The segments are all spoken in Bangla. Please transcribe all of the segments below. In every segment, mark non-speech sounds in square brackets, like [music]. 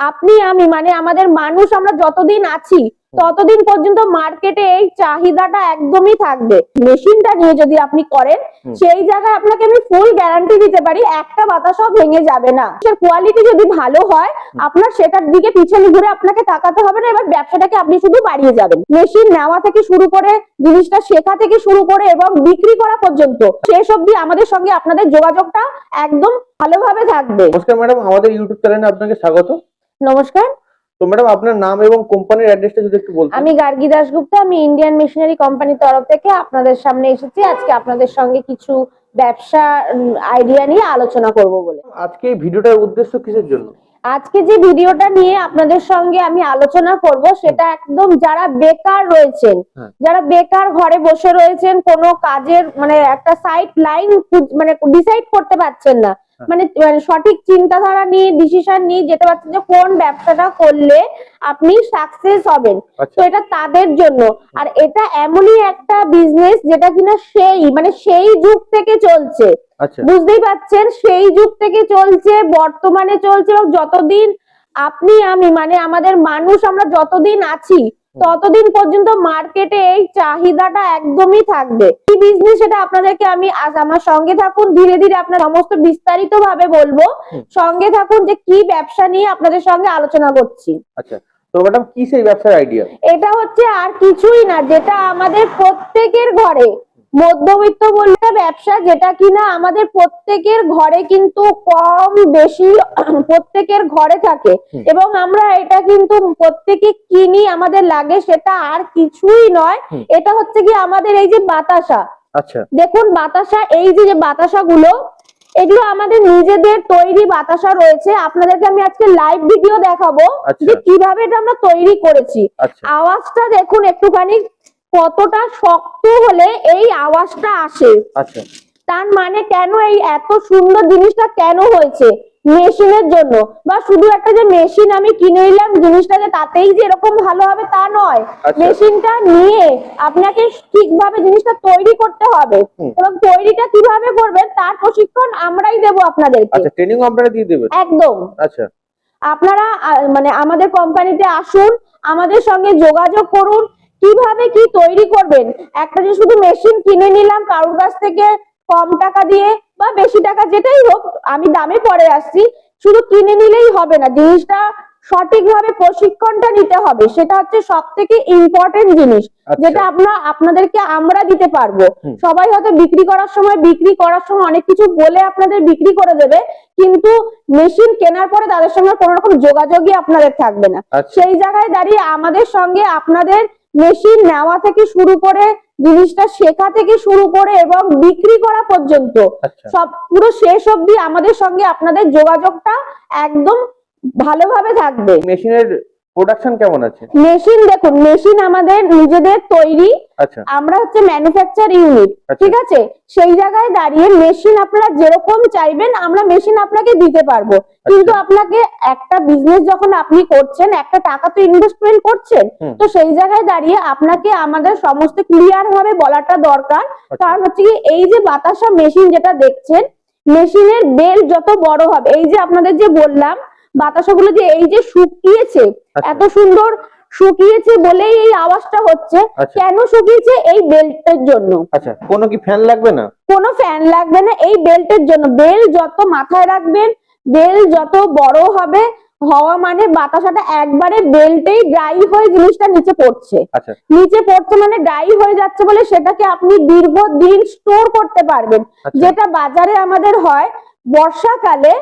আপনি আমি মানে আমাদের মানুষ আমরা যতদিন আছি ততদিন পর্যন্ত মার্কেটে এই চাহিদাটা একদমই থাকবে। মেশিনটা নিয়ে যদি আপনি করেন সেই জায়গায় আপনাকে আমি ফুল গ্যারান্টি দিতে পারি একটা বাতাসও ভেঙে যাবে না। কোয়ালিটি যদি ভালো হয় আপনার সেটার দিকে পিছনে ঘুরে আপনাকে তাকাতে হবে না এবার ব্যবসাটাকে আপনি শুধু বাড়িয়ে যাবেন। মেশিন নেওয়া থেকে শুরু করে জিনিসটা শেখা থেকে শুরু করে এবং বিক্রি করা পর্যন্ত শেষ অবধি আমাদের সঙ্গে আপনাদের যোগাযোগটা একদম ভালোভাবে থাকবে। নমস্কার ম্যাডাম আমাদের ইউটিউব চ্যানেলে আপনাকে স্বাগত। নমস্কার তো ম্যাডাম আপনার নাম এবং কোম্পানির অ্যাড্রেসটা যদি একটু বলতেন আমি গার্গী দাশগুপ্তা আমি ইন্ডিয়ান মিশনারি কোম্পানির তরফ থেকে আপনাদের সামনে এসেছি আজকে আপনাদের সঙ্গে কিছু ব্যবসা আইডিয়া নিয়ে আলোচনা করব বলে আজকে এই ভিডিওটার উদ্দেশ্য কিসের জন্য আজকে যে ভিডিওটা নিয়ে আপনাদের সঙ্গে আমি আলোচনা করব সেটা একদম যারা বেকার রয়েছেন হ্যাঁ। যারা বেকার ঘরে বসে রয়েছেন কোনো কাজের মানে একটা সাইড লাইন মানে ডিসাইড করতে পারছেন না। মানে মানে সঠিক চিন্তাধারা নিয়ে ডিসিশন নিয়ে যেতে পারছেন যে কোন ব্যবসাটা করলে আপনি সাকসেস হবেন। আচ্ছা। তো এটা তাদের জন্য। আর এটা এমনই একটা বিজনেস যেটা কিনা সেই মানে সেই যুগ থেকে চলছে। আচ্ছা। বুঝতেই পাচ্ছেন? সেই যুগ থেকে চলছে বর্তমানে চলছে এবং যতদিন আপনি আমি মানে আমাদের মানুষ আমরা যতদিন আছি ততদিন পর্যন্ত মার্কেটে এই চাহিদাটা একদমই থাকবে। কি বিজনেস সেটা আপনাদেরকে আমি আজ আমার সঙ্গে থাকুন ধীরে ধীরে আপনার সমস্ত বিস্তারিত ভাবে বলব সঙ্গে থাকুন যে কি ব্যবসা নিয়ে আপনাদের সঙ্গে আলোচনা করছি। আচ্ছা তো ম্যাডাম কি সেই ব্যবসার আইডিয়া এটা হচ্ছে আর কিছুই না যেটা আমাদের প্রত্যেকের ঘরে। মধ্যবিত্ত বলতে ব্যবসা যেটা কিনা আমাদের প্রত্যেকের ঘরে কিন্তু কম বেশি [clears throat] প্রত্যেকের ঘরে থাকে। এবং আমরা এটা কিন্তু প্রত্যেকে কিনি আমাদের লাগে সেটা আর কিছুই নয়। এটা হচ্ছে কি আমাদের এই যে বাতাসা। আচ্ছা। দেখুন বাতাসা এই যে যে বাতাসাগুলো এগুলো আমাদের নিজেদের তৈরি বাতাসা রয়েছে। আপনাদেরকে আমি আজকে লাইভ ভিডিও দেখাবো আচ্ছা। যে কীভাবে এটা আমরা তৈরি করেছি। আচ্ছা। আওয়াজটা দেখুন একটুখানি। কতটা শক্ত হলে এই আওয়াজটা আসে? আচ্ছা। তার মানে কেন এই এত সুন্দর জিনিসটা কেন হয়েছে মেশিনের জন্য? বা শুধু একটা যে মেশিন আমি কিনে নিলাম জিনিসটা যে তাতেই যে এরকম ভালো হবে তা নয়। আচ্ছা। মেশিনটা নিয়ে আপনাকে ঠিকভাবে জিনিসটা তৈরি করতে হবে। এবং তৈরিটা কীভাবে করবেন তার প্রশিক্ষণ আমরাই দেবো আপনাদেরকে। আচ্ছা ট্রেনিং আপনারা দিয়ে দেবেন? একদম। আচ্ছা। আপনারা মানে আমাদের কোম্পানিতে আসুন আমাদের সঙ্গে যোগাযোগ করুন কীভাবে কি তৈরি করবেন? একটা যে শুধু মেশিন কিনে নিলাম কারোর কাছ থেকে কম টাকা দিয়ে বা বেশি টাকা যেটাই হোক আমি দামে পরে আসছি শুধু কিনে নিলেই হবে না। জিনিসটা সঠিকভাবে প্রশিক্ষণটা নিতে হবে সেটা হচ্ছে সব থেকে ইম্পর্টেন্ট জিনিস আচ্ছা। যেটা আমরা আপনাদেরকে আমরা দিতে পারব। সবাই হয়তো বিক্রি করার সময় বিক্রি করার সময় অনেক কিছু বলে আপনাদের বিক্রি করে দেবে কিন্তু মেশিন কেনার পরে তাদের সঙ্গে কোনো রকম যোগাযোগই আপনাদের থাকবে না। আচ্ছা। সেই জায়গায় দাঁড়িয়ে আমাদের সঙ্গে আপনাদের মেশিন নেওয়া থেকে শুরু করে জিনিসটা শেখা থেকে শুরু করে এবং বিক্রি করা পর্যন্ত আচ্ছা। সব পুরো শেষ অব্দি আমাদের সঙ্গে আপনাদের যোগাযোগটা একদম ভালোভাবে থাকবে। মেশিনের প্রোডাকশন কেমন আছে? মেশিন দেখুন মেশিন আমাদের নিজেদের তৈরি। আচ্ছা। আমরা হচ্ছে ম্যানুফ্যাকচার ইউনিট আচ্ছা। ঠিক আছে? সেই জায়গায় দাঁড়িয়ে মেশিন আপনারা যেরকম চাইবেন আমরা মেশিন আপনাকে দিতে পারব। কিন্তু আপনাকে একটা বিজনেস যখন আপনি করছেন একটা টাকা তো ইনভেস্টমেন্ট করছেন হুম। তো সেই জায়গায় দাঁড়িয়ে আপনাকে আমাদের সমস্ত ক্লিয়ার ভাবে বলাটা দরকার। আচ্ছা। কারণ হচ্ছে কি এই যে বাতাসা মেশিন যেটা দেখছেন মেশিনের বেল যত বড় হবে এই যে আপনাদের যে বললাম বাতাসাগুলো যে এই যে শুকিয়েছে আচ্ছা। এত সুন্দর শুকিয়েছে বলেই এই আওয়াজটা হচ্ছে আচ্ছা। কেন শুকিয়েছে এই বেল্টের জন্য আচ্ছা কোনো কি ফ্যান লাগবে না কোনো ফ্যান লাগবে না এই বেল্টের জন্য বেল যত মাথায় রাখবেন বেল যত বড় হবে হওয়া মানে বাতাসাটা একবারে বেল্টেই ড্রাই হয়ে জিনিসটা নিচে পড়ছে আচ্ছা নিচে পড়ছে মানে ড্রাই হয়ে যাচ্ছে বলে সেটাকে আপনি দীর্ঘদিন স্টোর করতে পারবেন। যেটা বাজারে আমাদের হয় বর্ষাকালে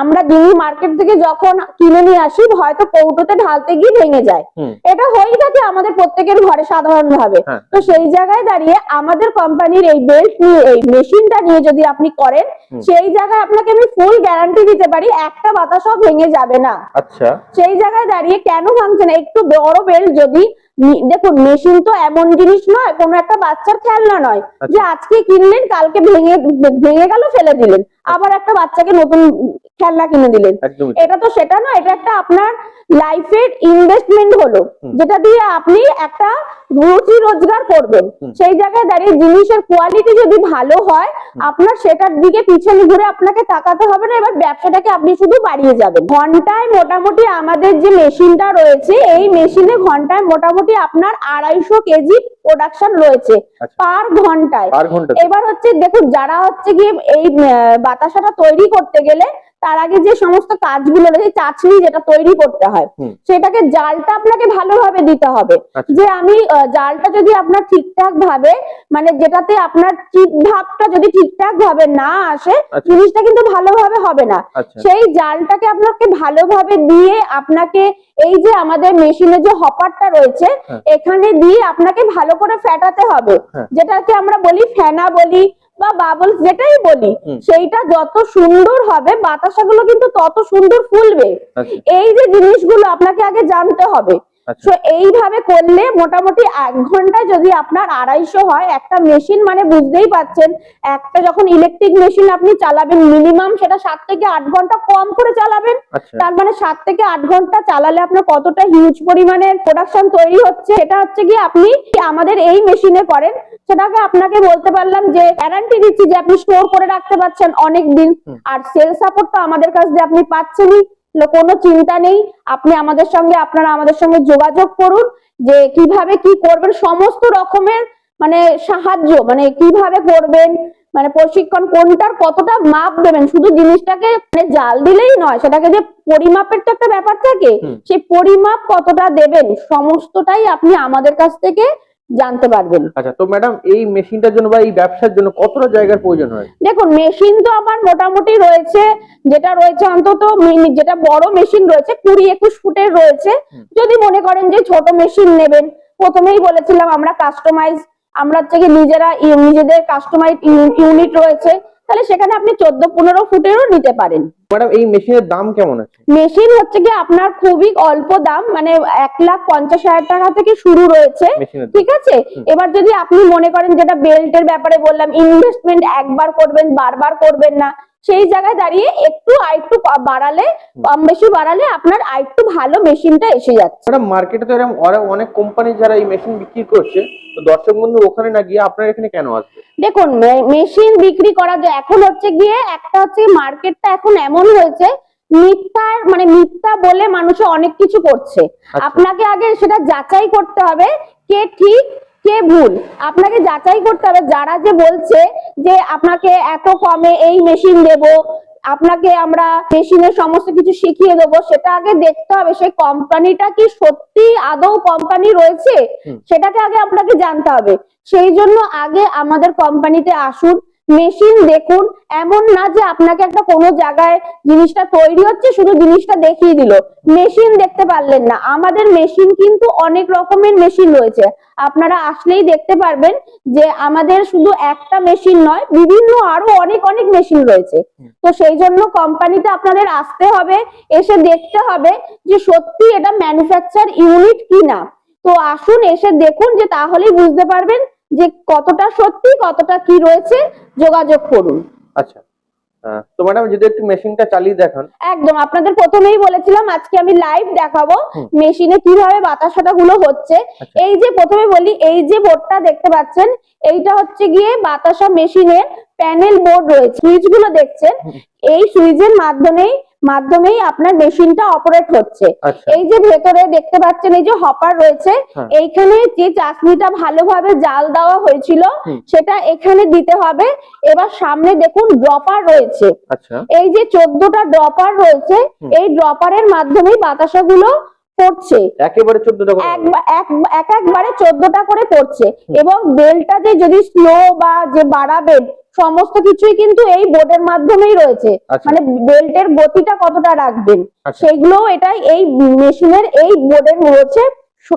আমরা দিল্লি মার্কেট থেকে যখন কিনে নিয়ে আসি হয়তো কৌটোতে ঢালতে গিয়ে ভেঙে যায়। এটা হয়েই থাকে আমাদের প্রত্যেকের ঘরে সাধারণ ভাবে হ্যাঁ। তো সেই জায়গায় দাঁড়িয়ে আমাদের কোম্পানির এই বেল্ট নিয়ে এই মেশিনটা নিয়ে যদি আপনি করেন সেই জায়গায় আপনাকে আমি ফুল গ্যারান্টি দিতে পারি একটা বাতাসও ভেঙে যাবে না। আচ্ছা। সেই জায়গায় দাঁড়িয়ে কেন ভাঙছে না? একটু বড় বেল্ট যদি দেখুন মেশিন তো এমন জিনিস নয় কোনো একটা বাচ্চার খেলনা নয়। আচ্ছা। যে আজকে কিনলেন কালকে ভেঙে ভেঙে গেল ফেলে দিলেন। আবার একটা বাচ্চাকে নতুন খেলনা কিনে দিলেন। এটা তো সেটা নয় এটা একটা আপনার লাইফের ইনভেস্টমেন্ট হলো যেটা দিয়ে আপনি একটা রুচি রোজগার করবেন। সেই জায়গায় দাঁড়িয়ে জিনিসের কোয়ালিটি যদি ভালো হয় আপনার সেটার দিকে পিছনে ঘুরে আপনাকে তাকাতে হবে না এবার ব্যবসাটাকে আপনি শুধু বাড়িয়ে যাবেন। ঘন্টায় মোটামুটি আমাদের যে মেশিনটা রয়েছে এই মেশিনে ঘন্টায় মোটামুটি আপনার আড়াইশো কেজি প্রোডাকশন রয়েছে আচ্ছা। পার ঘন্টায়। এবার হচ্ছে দেখুন যারা হচ্ছে গিয়ে এই বাতাসাটা তৈরি করতে গেলে তার আগে যে সমস্ত কাজগুলো রয়েছে চাচনি যেটা তৈরি করতে হয় সেটাকে জালটা আপনাকে ভালোভাবে দিতে হবে আচ্ছা। যে আমি জালটা যদি আপনার ঠিকঠাক ভাবে মানে যেটাতে আপনার চিত ভাবটা যদি ঠিকঠাক ভাবে না আসে আচ্ছা। জিনিসটা কিন্তু ভালোভাবে হবে না আচ্ছা সেই জালটাকে আপনাকে ভালোভাবে দিয়ে আপনাকে এই যে আমাদের মেশিনে যে হপারটা রয়েছে হ্যাঁ। এখানে দিয়ে আপনাকে ভালো করে ফেটাতে হবে হ্যাঁ। যেটাকে আমরা বলি ফেনা বলি বা বাবলস যেটাই বলি। সেইটা যত সুন্দর হবে বাতাসাগুলো কিন্তু তত সুন্দর ফুলবে আচ্ছা এই যে জিনিসগুলো আপনাকে আগে জানতে হবে তো এইভাবে করলে মোটামুটি এক ঘন্টায় যদি আপনার আড়াইশো হয় একটা মেশিন মানে বুঝতেই পাচ্ছেন একটা যখন ইলেকট্রিক মেশিন আপনি চালাবেন মিনিমাম সেটা সাত থেকে আট ঘণ্টা কম করে চালাবেন। আচ্ছা। তার মানে সাত থেকে আট ঘণ্টা চালালে আপনার কতটা হিউজ পরিমাণের প্রোডাকশন তৈরি হচ্ছে এটা হচ্ছে কি আপনি আমাদের এই মেশিনে করেন। সেটাকে আপনাকে বলতে পারলাম যে গ্যারান্টি দিচ্ছি যে আপনি স্টোর করে রাখতে পারছেন অনেক দিন আর সেল সাপোর্ট তো আমাদের কাছ দিয়ে আপনি পাচ্ছেনই। কোনো চিন্তা নেই আপনি আমাদের সঙ্গে আপনারা আমাদের সঙ্গে যোগাযোগ করুন যে কীভাবে কি করবেন সমস্ত রকমের মানে সাহায্য মানে কীভাবে করবেন মানে প্রশিক্ষণ কোনটার কতটা মাপ দেবেন শুধু জিনিসটাকে মানে জাল দিলেই নয় সেটাকে যে পরিমাপের তো একটা ব্যাপার থাকে। সেই পরিমাপ কতটা দেবেন সমস্তটাই আপনি আমাদের কাছ থেকে জানতে পারবেন। আচ্ছা তো ম্যাডাম এই মেশিনটার জন্য বা এই ব্যবসার জন্য কতটা জায়গার প্রয়োজন হয়? দেখুন মেশিন তো আমার মোটামুটি রয়েছে যেটা রয়েছে অন্তত যেটা বড় মেশিন রয়েছে কুড়ি একুশ ফুটের রয়েছে। যদি মনে করেন যে ছোট মেশিন নেবেন প্রথমেই বলেছিলাম আমরা কাস্টমাইজ আমরা হচ্ছে কি নিজেরা নিজেদের কাস্টমাইজ ইউনিট রয়েছে তাহলে সেখানে আপনি চোদ্দ পনেরো ফুটেরও নিতে পারেন। ম্যাডাম এই মেশিনের দাম কেমন আছে? মেশিন হচ্ছে কি আপনার খুবই অল্প দাম মানে এক লাখ পঞ্চাশ হাজার টাকা থেকে শুরু রয়েছে। ঠিক আছে? এবার যদি আপনি মনে করেন যেটা বেল্টের ব্যাপারে বললাম ইনভেস্টমেন্ট একবার করবেন বারবার করবেন না সেই জায়গায় দাঁড়িয়ে একটু আরেকটু বাড়ালে কম বেশি বাড়ালে আপনার আরেকটু ভালো মেশিনটা এসে যাচ্ছে। ম্যাডাম মার্কেটে তো এরকম অনেক কোম্পানি যারা এই মেশিন বিক্রি করছে তো দর্শক বন্ধু ওখানে না গিয়ে আপনার এখানে কেন আসবে? দেখুন মেশিন বিক্রি করা যে এখন হচ্ছে গিয়ে একটা হচ্ছে মার্কেটটা এখন এমন হয়েছে মিথ্যার মানে মিথ্যা বলে মানুষ অনেক কিছু করছে। আচ্ছা। আপনাকে আগে সেটা যাচাই করতে হবে কে ঠিক কে ভুল? আপনাকে যাচাই করতে হবে। যারা যে বলছে যে আপনাকে এত কমে এই মেশিন দেব আপনাকে আমরা মেশিনের সমস্ত কিছু শিখিয়ে দেবো সেটা আগে দেখতে হবে। সেই কোম্পানিটা কি সত্যি আদৌ কোম্পানি রয়েছে? সেটাকে আগে আপনাকে জানতে হবে। সেই জন্য আগে আমাদের কোম্পানিতে আসুন। মেশিন দেখুন, এমন না যে আপনাকে একটা কোনো জায়গায় জিনিসটা তৈরি হচ্ছে, শুধু জিনিসটা দেখিয়ে দিল। মেশিন দেখতে পারলেন না। আমাদের মেশিন কিন্তু অনেক রকমের মেশিন রয়েছে। আপনারা আসলেই দেখতে পারবেন যে আমাদের শুধু একটা মেশিন নয়, বিভিন্ন আরও অনেক অনেক মেশিন রয়েছে। তো সেই জন্য কোম্পানিতে আপনাদের আসতে হবে, এসে দেখতে হবে যে সত্যি এটা ম্যানুফ্যাকচার ইউনিট কিনা। তো আসুন, এসে দেখুন যে তাহলেই বুঝতে পারবেন যে কতটা সত্যি কতটা কি রয়েছে যোগাযোগ করুন। আচ্ছা। তো ম্যাডাম যদি একটু মেশিনটা চালিয়ে দেখান। একদম আপনাদের প্রথমেই বলেছিলাম আজকে আমি লাইভ দেখাবো মেশিনে কীভাবে বাতাসাটা গুলো হচ্ছে। আচ্ছা। এই যে প্রথমে বলি এই যে বোর্ডটা দেখতে পাচ্ছেন এইটা হচ্ছে গিয়ে বাতাসা মেশিনের প্যানেল বোর্ড রয়েছে। সুইচগুলো দেখছেন এই সুইচের মাধ্যমেই মাধ্যমেই আপনার মেশিনটা অপারেট হচ্ছে। আচ্ছা। এই যে ভেতরে দেখতে পাচ্ছেন এই যে হপার রয়েছে হ্যাঁ। এইখানে যে চাশনিটা ভালোভাবে জাল দেওয়া হয়েছিল সেটা এখানে দিতে হবে। এবার সামনে দেখুন ড্রপার রয়েছে। আচ্ছা। এই যে চোদ্দটা ড্রপার রয়েছে এই ড্রপারের মাধ্যমেই বাতাসাগুলো পড়ছে। একেবারে চোদ্দটা এক এক এক একবারে চোদ্দটা করে পড়ছে। এবং বেলটা যে যদি স্লো বা যে বাড়াবেন সমস্ত কিছুই কিন্তু এই বোর্ডের মাধ্যমেই রয়েছে। আচ্ছা। মানে বেল্টের গতিটা কতটা রাখবেন আচ্ছা। সেগুলো এটাই এই মেশিনের এই বোর্ডের রয়েছে।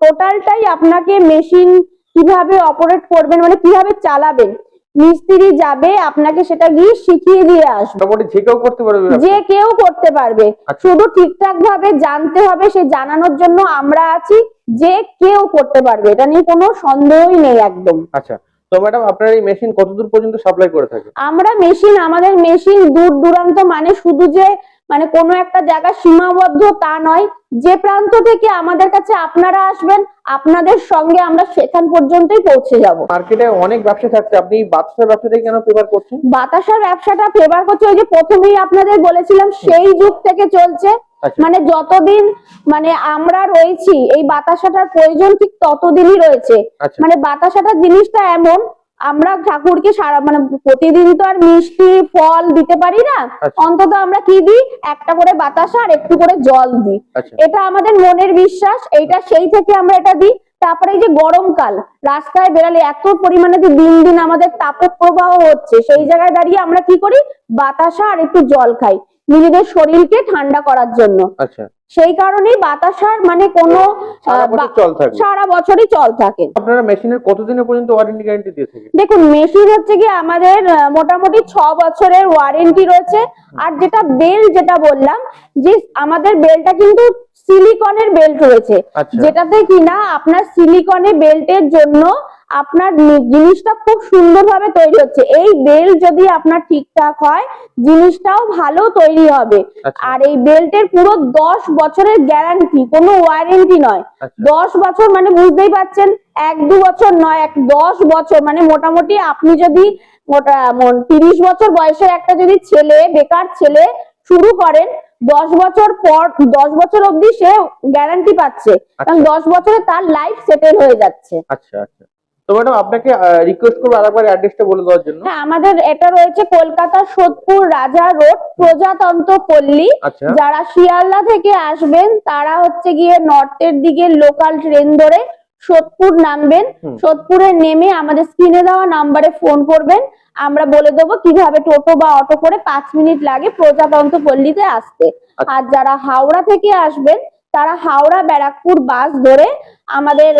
টোটালটাই আপনাকে মেশিন কীভাবে অপারেট করবেন মানে কীভাবে চালাবেন মিস্ত্রি যাবে আপনাকে সেটা গিয়ে শিখিয়ে দিয়ে আসবে। যে কেউ করতে পারবে যে কেউ করতে পারবে। আচ্ছা। শুধু ঠিকঠাক ভাবে জানতে হবে সে জানানোর জন্য আমরা আছি যে কেউ করতে পারবে। এটা নিয়ে কোনো সন্দেহই নেই একদম। আচ্ছা। তো ম্যাডাম আপনার এই মেশিন কতদূর পর্যন্ত সাপ্লাই করে থাকে? আমরা মেশিন আমাদের মেশিন দূর দূরান্ত মানে শুধু যে মানে কোনো একটা জায়গা সীমাবদ্ধ তা নয়। যে প্রান্ত থেকে আমাদের কাছে আপনারা আসবেন আপনাদের সঙ্গে আমরা সেখান পর্যন্তই পৌঁছে যাব। মার্কেটে অনেক ব্যবসা থাকছে। আপনি বাচ্চার ব্যবসাটাই কেন প্রেফার করছেন? বাতাসার ব্যবসাটা ফেভার করছে ওই যে প্রথমেই আপনাদের বলেছিলাম সেই যুগ থেকে চলছে। আচ্ছা। মানে যতদিন মানে আমরা রয়েছি এই বাতাসাটার প্রয়োজন ঠিক ততদিনই রয়েছে। আচ্ছা। মানে বাতাসাটার জিনিসটা এমন আমরা ঠাকুরকে সারা মানে প্রতিদিন তো আর মিষ্টি ফল দিতে পারি না। আচ্ছা। অন্তত আমরা কি দিই? একটা করে বাতাসা আর একটু করে জল দিই। আচ্ছা। এটা আমাদের মনের বিশ্বাস এইটা সেই থেকে আমরা এটা দিই। তারপরে এই যে গরমকাল রাস্তায় বেরালে এত পরিমাণে যে দিন দিন আমাদের তাপক প্রবাহ হচ্ছে সেই জায়গায় দাঁড়িয়ে আমরা কি করি? বাতাসা আর একটু জল খাই। নিজেদের শরীরকে ঠান্ডা করার জন্য। আচ্ছা। সেই কারণেই বাতাসার মানে কোনো সারা বছরই চল থাকে। আপনারা মেশিনের কতদিনের পর্যন্ত ওয়ারেন্টি গ্যারান্টি দিয়ে থাকেন? দেখুন মেশিন হচ্ছে কি আমাদের মোটামুটি ছ বছরের ওয়ারেন্টি রয়েছে। আর যেটা বেল যেটা বললাম যে আমাদের বেলটা কিন্তু সিলিকনের বেল্ট রয়েছে। আচ্ছা। যেটাতে কিনা আপনার সিলিকনে বেল্টের জন্য আপনার জিনিসটা খুব সুন্দরভাবে তৈরি হচ্ছে। এই বেল্ট যদি আপনার ঠিকঠাক হয় জিনিসটাও ভালো তৈরি হবে। আচ্ছা। আর এই বেল্টের পুরো দশ বছরের গ্যারান্টি কোনো ওয়ারেন্টি নয়। আচ্ছা। দশ বছর মানে বুঝতেই পারছেন এক দু বছর নয় এক দশ বছর। মানে মোটামুটি আপনি যদি তিরিশ বছর বয়সের একটা যদি ছেলে বেকার ছেলে শুরু করেন দশ বছর পর দশ বছর অবধি সে গ্যারান্টি পাচ্ছে। এবং আচ্ছা। দশ বছরে তার লাইফ সেটেল হয়ে যাচ্ছে। আচ্ছা আচ্ছা। তো ম্যাডাম আপনাকে রিকোয়েস্ট করব আরেকবার অ্যাড্রেসটা বলে দেওয়ার জন্য। হ্যাঁ আমাদের এটা রয়েছে কলকাতা সোদপুর রাজা রোড প্রজাতন্ত্র পল্লী আচ্ছা। যারা শিয়ালদা থেকে আসবেন তারা হচ্ছে গিয়ে নর্থের দিকে লোকাল ট্রেন ধরে সোদপুর নামবেন। সোদপুরে নেমে আমাদের স্ক্রিনে দেওয়া নাম্বারে ফোন করবেন। আমরা বলে দেবো কীভাবে টোটো বা অটো করে পাঁচ মিনিট লাগে প্রজাতন্ত্র পল্লীতে আসতে। আচ্ছা। আর যারা হাওড়া থেকে আসবেন তারা হাওড়া ব্যারাকপুর বাস ধরে আমাদের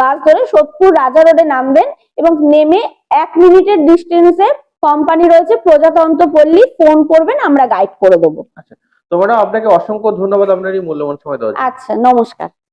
বাস ধরে সোদপুর রাজা রোডে নামবেন এবং নেমে এক মিনিটের ডিস্টেন্সে কোম্পানি রয়েছে প্রজাতন্ত্র পল্লী। ফোন করবেন আমরা গাইড করে দেবো। আচ্ছা তো ম্যাডাম আপনাকে অসংখ্য ধন্যবাদ আপনার এই মূল্যবান সময় দেওয়ার আচ্ছা নমস্কার।